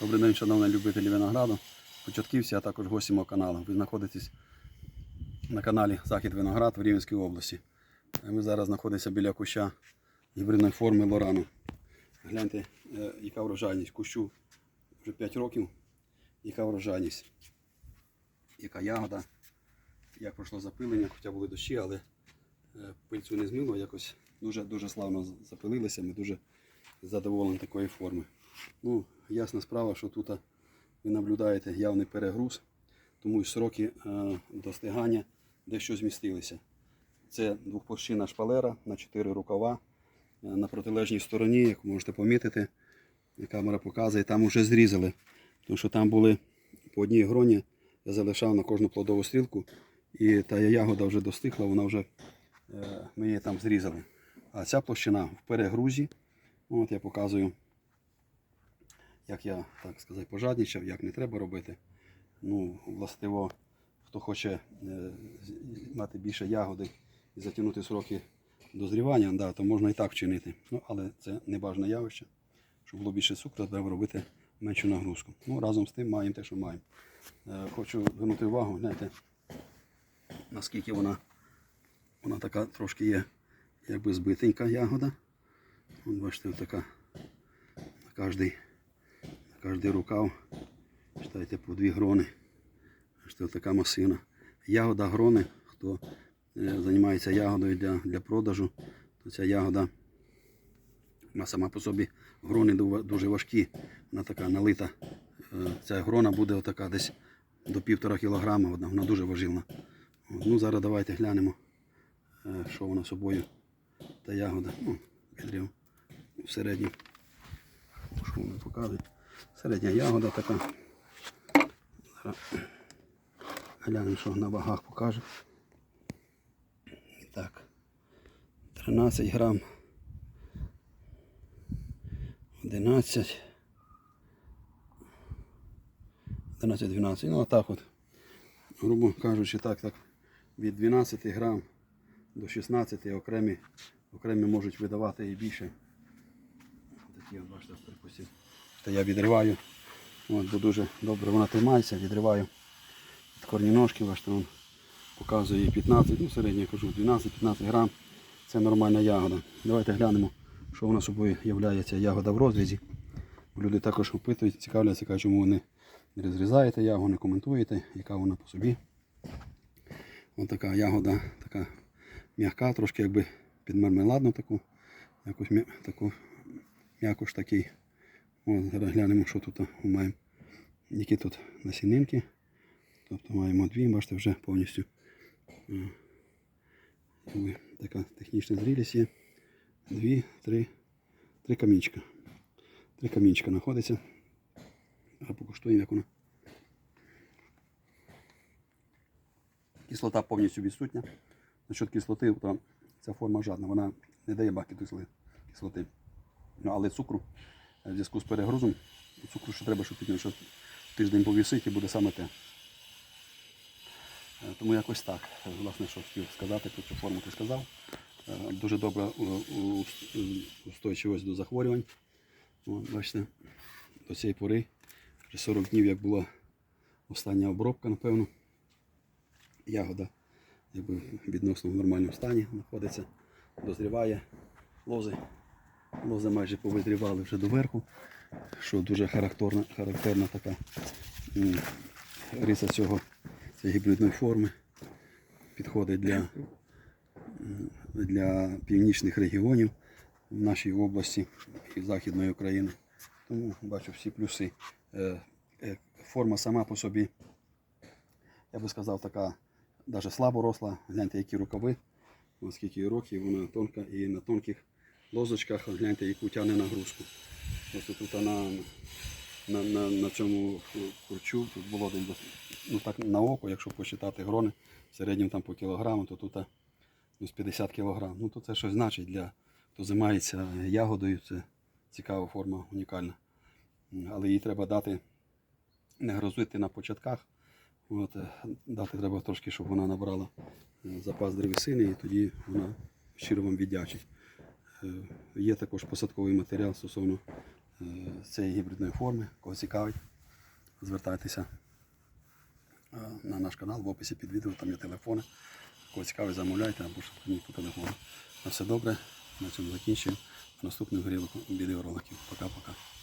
Добрий день, шановні любителі винограду, початківці, а також гості мого каналу. Ви знаходитесь на каналі Захід Виноград в Рівненській області. Ми зараз знаходимося біля куща гібридної форми Лорану. Гляньте, е, яка врожайність. Кущу вже 5 років. Яка врожайність, яка ягода, як пройшло запилення, хоча були дощі, але е, пильцю не змило, якось дуже-дуже славно запилилися. Ми дуже задоволені такої форми. Ну, ясна справа, що тут ви наблюдаєте явний перегруз, тому і сроки е, достигання дещо змістилися. Це двохплощинна шпалера на 4 рукава. Е, На протилежній стороні, як можете помітити, камера показує, там вже зрізали. Тому що там були по одній гроні, я залишав на кожну плодову стрілку, і та ягода вже достигла, вона вже, е, ми там зрізали. А ця площина в перегрузі, от я показую як я так сказати, пожадничав, як не треба робити. Ну, властиво, хто хоче е, мати більше ягоди і затягнути сроки дозрівання, да, то можна і так вчинити. Ну, але це не бажане явище. Щоб було більше цукру, треба робити меншу нагрузку. Ну, разом з тим маємо те, що маємо. Е, хочу звернути увагу, гляньте, наскільки вона, вона така трошки є, якби збитенька ягода. Бачите, така на кожний Кожний рукав, читайте по дві грони. Бачите, така масина. Ягода грони, хто е, займається ягодою для, для продажу, то ця ягода вона сама по собі грони ду- дуже важкі. Вона така налита. Е, Ця грона буде отака десь до півтора кілограма, вона, вона дуже важильна. Ну, зараз давайте глянемо, е, що вона собою та ягода. Ну, відрів в. Що вона показує? Середня ягода така. Зараз глянемо, що на вагах покаже. І Так. 13 грам. 11. 11-12. Ну отак от. Грубо кажучи, так, так. Від 12 грам до 16 окремі, окремі можуть видавати і більше. Такі, бачите, припустів. Та я відриваю. От, бо дуже добре вона тримається, відриваю від корні ножки, бачите, він показує 15, ну середньо я кажу, 12-15 грам. Це нормальна ягода. Давайте глянемо, що вона собою є ця ягода в розрізі. Люди також опитують, цікавляться, кажуть, чому ви не розрізаєте ягоду, не коментуєте, яка вона по собі. Ось така ягода, така м'яка, трошки якби під мармеладну таку, якусь таку м'якош такий. От, зараз глянемо, що тут ми маємо. Які тут насінинки. Тобто маємо дві, бачите, вже повністю. Така технічна зрілість є. Дві, три, три камінчика. Три камінчика знаходиться. Зараз покуштуємо, як вона. Кислота повністю відсутня. Насчет кислоти, то ця форма жадна, вона не дає багато кислоти. Ну, але цукру в зв'язку з перегрузом, цукру ще треба, щоб підняв, що тиждень повісить і буде саме те. Е, Тому якось так. Власне, що хотів сказати, про цю форму ти сказав. Е, Дуже добра е, устойчивість до захворювань. Бачите, до цієї пори, вже 40 днів, як була остання обробка, напевно. Ягода якби, відносно в нормальному стані знаходиться, дозріває лози. Лози майже повизрівали вже доверху, що дуже характерна, характерна така риса цього, цієї гібридної форми. Підходить для, для північних регіонів в нашій області і Західної України. Тому бачу всі плюси. Е, е, Форма сама по собі, я би сказав, така навіть слабо росла. Гляньте, які рукави, ось скільки років, вона тонка і на тонких лозочках, гляньте, яку тягне нагрузку. Ось тут на, на, на, на цьому курчу тут було десь, ну так на око, якщо посчитати грони, в середньому там по кілограму, то тут ну, 50 кілограм. Ну то це щось значить для хто займається ягодою, це цікава форма, унікальна. Але їй треба дати не грозити на початках. От, е, дати треба трошки, щоб вона набрала е, запас древесини і тоді вона щиро вам віддячить. Е, Є також посадковий матеріал стосовно е, цієї гібридної форми. Кого цікавить, звертайтеся е, на наш канал в описі під відео, там є телефони. Кого цікавить, замовляйте або ж по телефону. На все добре, на цьому закінчуємо. До наступних відеороликів. Пока-пока.